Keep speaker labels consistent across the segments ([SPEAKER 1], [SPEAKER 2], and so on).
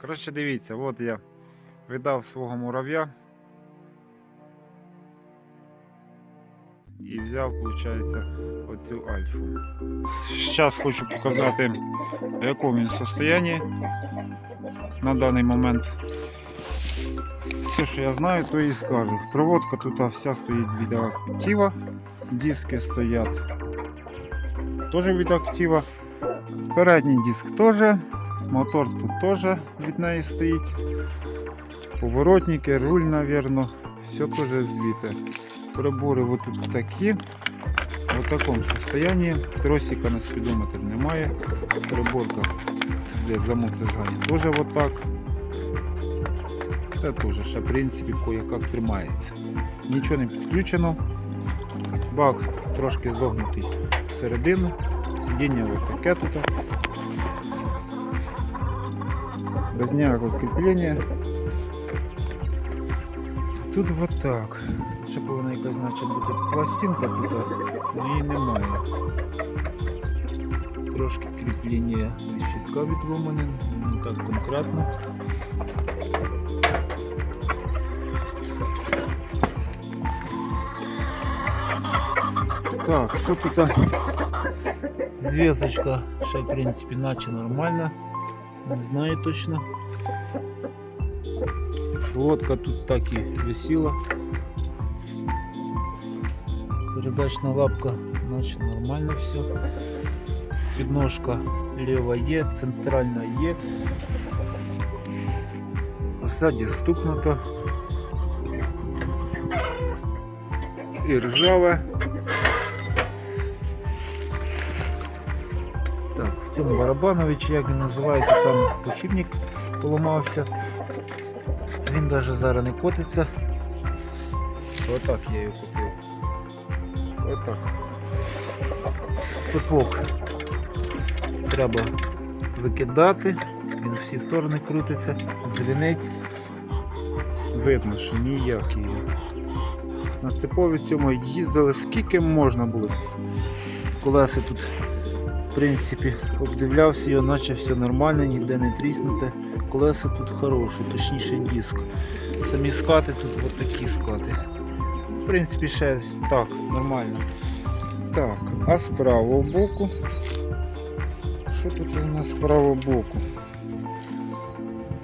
[SPEAKER 1] Коротше, дивіться, от я видав свого мурав'я. І взяв, виходить, оцю альфу. Зараз хочу показати, в якому він стані на даний момент. Все, що я знаю, то і скажу. Проводка тут вся стоїть від актива, диски стоять теж від актива. Передній диск теж, мотор тут теж від неї стоїть. Поворотники, руль, мабуть, все теж звідти. Прибори тут такі. В такому состоянии. Тросика на спідометр немає. Приборка, де замок зажигання, теж отак. Це теж ще в принципі кое-як тримається. Нічого не підключено. Бак трошки зогнутий всередину. Сидіння ось таке тут. Без ніякого кріплення. Тут вот так. Тут ще повинна якась значить бути пластинка тут, але її немає. Трошки кріплення від щитка відломане, не так конкретно. Так, що тут? Звездочка ще в принципі наче нормальна. Не знаю точно. Лодка тут так і висіла. Передачна лапка наче нормально все. Підножка ліва є, центральна є. Ззаді стукнуто. І ржаве. Цьому барабановичі, як він називається, там почіпник поламався. Він навіть зараз не котиться. Отак я його купив. Отак. Цепок треба викидати, він всі сторони крутиться, дзвінить. Видно, що ніякий. На цепові цьому їздили скільки можна було. Колеса тут в принципі обдивлявся його, наче все нормально, ніде не тріснуте. Колеса тут хороші, точніше диск. Самі скати тут от такі скати. В принципі, ще так, нормально. Так, а з правого боку. Що тут у нас з правого боку?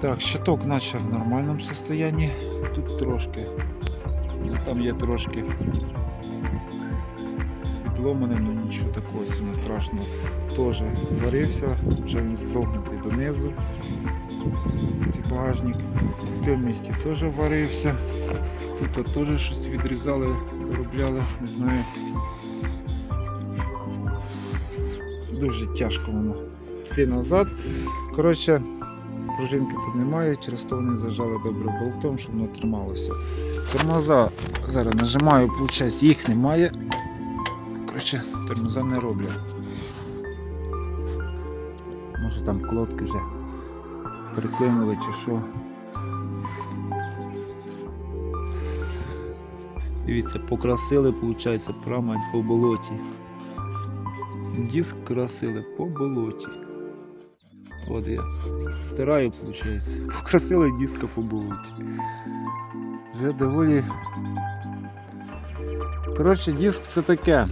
[SPEAKER 1] Так, щиток наче в нормальному состоянні. Тут трошки. Там є трошки відломане, ну нічого такого сильно страшного. Теж варився, вже він зогнутий донизу. Цей багажник. В цьому місці теж варився. Тут теж щось відрізали, доробляли, не знаю. Дуже тяжко воно йти назад. Коротше, пружинки тут немає, через то вони зажали добре болтом, щоб воно трималося. Тормоза зараз нажимаю, виходить, їх немає. Коротше, тормоза не роблю. Може там колодки вже переклинули чи що. Дивіться, покрасили, виходить, прямо по болоті. Диск красили по болоті. От я стираю, виходить. Покрасили диска по болоті. Вже доволі. Коротше, диск це таке.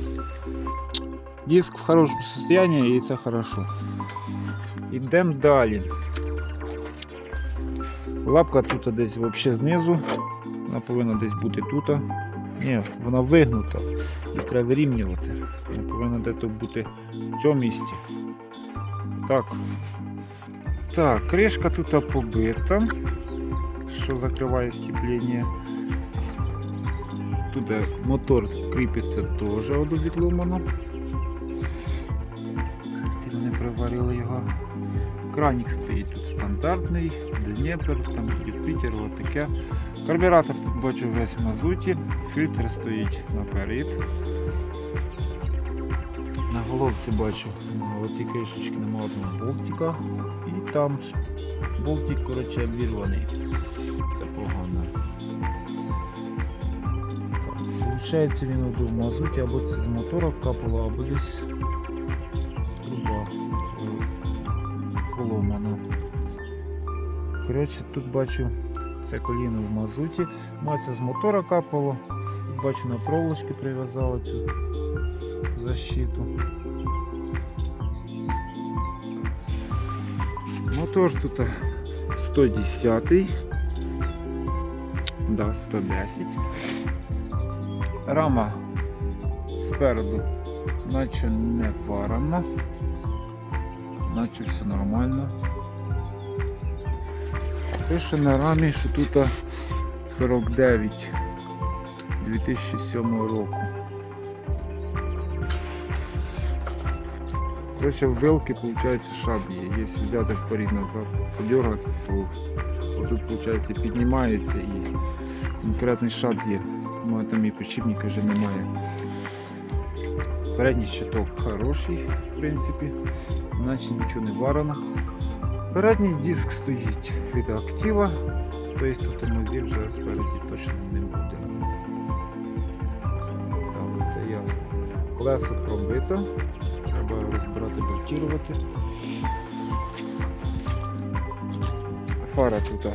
[SPEAKER 1] Диск в хорошому состоянии і це хорошо. Йдемо далі. Лапка тут десь взагалі знизу. Вона повинна десь бути тут. Ні, вона вигнута. Її треба вирівнювати. Вона повинна десь бути в цьому місці. Так. Так, кришка тут побита, що закриває степлення. Тут мотор кріпиться теж відломано. Вони приварили його. Кранік стоїть тут стандартний, Дніпр, там Юпітер, таке. Карбюратор тут бачу весь в мазуті, фільтр стоїть наперед. На головці бачу на оцій кришечці нема одного болтика. І там болтик коротше, обірваний. Це погано. Получається він в мазуті або це з мотора капало, або десь труба поломана. Коротше, тут бачу це коліно в мазуті. Це з мотора капало. Тут бачу на проволочки прив'язали цю защиту. Мотор тут 110. Да, 110. Рама спереду наче не варена. Наче все нормально. Пише на рамі, що тут 49 2007 року. Короче, в вилки шаб є. Якщо взяти вперед назад, подергати, то тут получается піднімається і конкретний є. У мене там і підшипника вже немає. Передній щиток хороший, в принципі, наче нічого не варено. Передній диск стоїть від актива, тобто тормозів вже спереді точно не буде. Так, це ясно. Колесо пробито, треба розбирати, бортувати. Фара тут.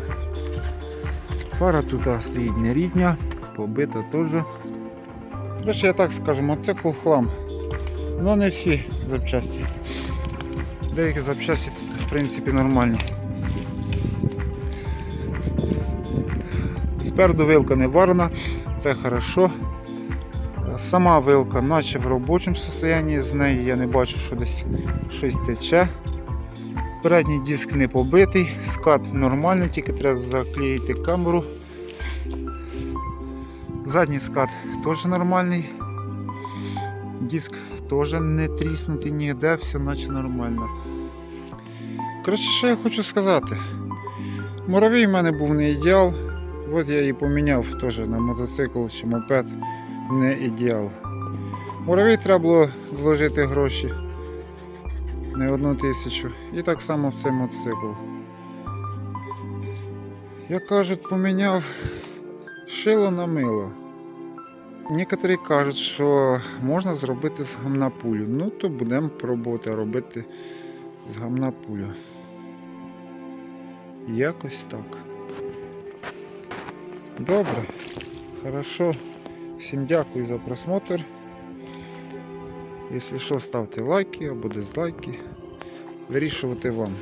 [SPEAKER 1] Фара тут стоїть нерідня, побита теж. Короче, я так скажу, мотоцикл хлам. Ну не всі запчасті. Деякі запчасті в принципі нормальні. Спереду вилка не варена, це хорошо. Сама вилка наче в робочому стані, з неї я не бачу, що десь щось тече. Передній диск не побитий, скат нормальний, тільки треба заклеїти камеру. Задній скат теж нормальний. Диск теж не тріснутий ніде, все наче нормально. Коротше, що я хочу сказати. Муравій в мене був не ідеал. От я її поміняв теж на мотоцикл чи мопед не ідеал. Муравій треба було вложити гроші не одну тисячу. І так само в цей мотоцикл. Як кажуть, поміняв шило на мило. Некоторі кажуть, що можна зробити з гамна пулю. Ну, то будемо пробувати робити з гамна пулю. Якось так. Добре, хорошо. Всім дякую за просмотр. Якщо що, ставте лайки або дизлайки. Вирішувати вам.